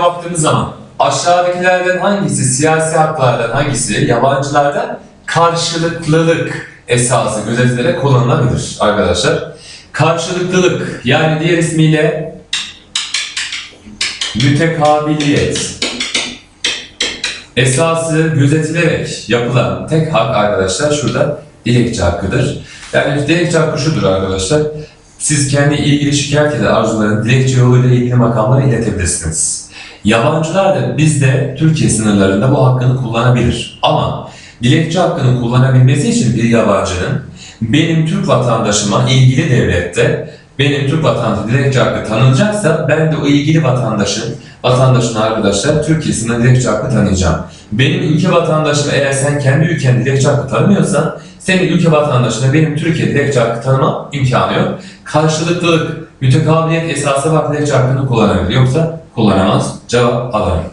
baktığımız zaman aşağıdakilerden hangisi siyasi haklardan hangisi yabancılarda karşılıklılık esası gözetilerek kullanılabilir arkadaşlar. Karşılıklılık yani diğer ismiyle mütekabiliyet esası gözetilerek yapılan tek hak arkadaşlar şurada dilekçe hakkıdır. Yani dilekçe hakkı şudur arkadaşlar. Siz kendi ilgili şikayet ya da arzuların dilekçe yoluyla ilgili makamlara iletebilirsiniz. Yabancılar da bizde Türkiye sınırlarında bu hakkını kullanabilir. Ama dilekçe hakkını kullanabilmesi için bir yabancının benim Türk vatandaşıma ilgili devlette benim Türk vatandaşı dilekçe hakkı tanınacaksa ben de o ilgili vatandaşın vatandaşın arkadaşlar Türkiye sınırında dilekçe hakkı tanıyacağım. Benim ülke vatandaşım eğer sen kendi ülkende dilekçe hakkı tanımıyorsan senin ülke vatandaşına benim Türkiye dilekçe hakkı tanıma imkanı yok. Karşılıklılık, mütekabiliyet esası var dilekçe hakkını kullanabilir. Yoksa kullanamaz. Cevap alalım.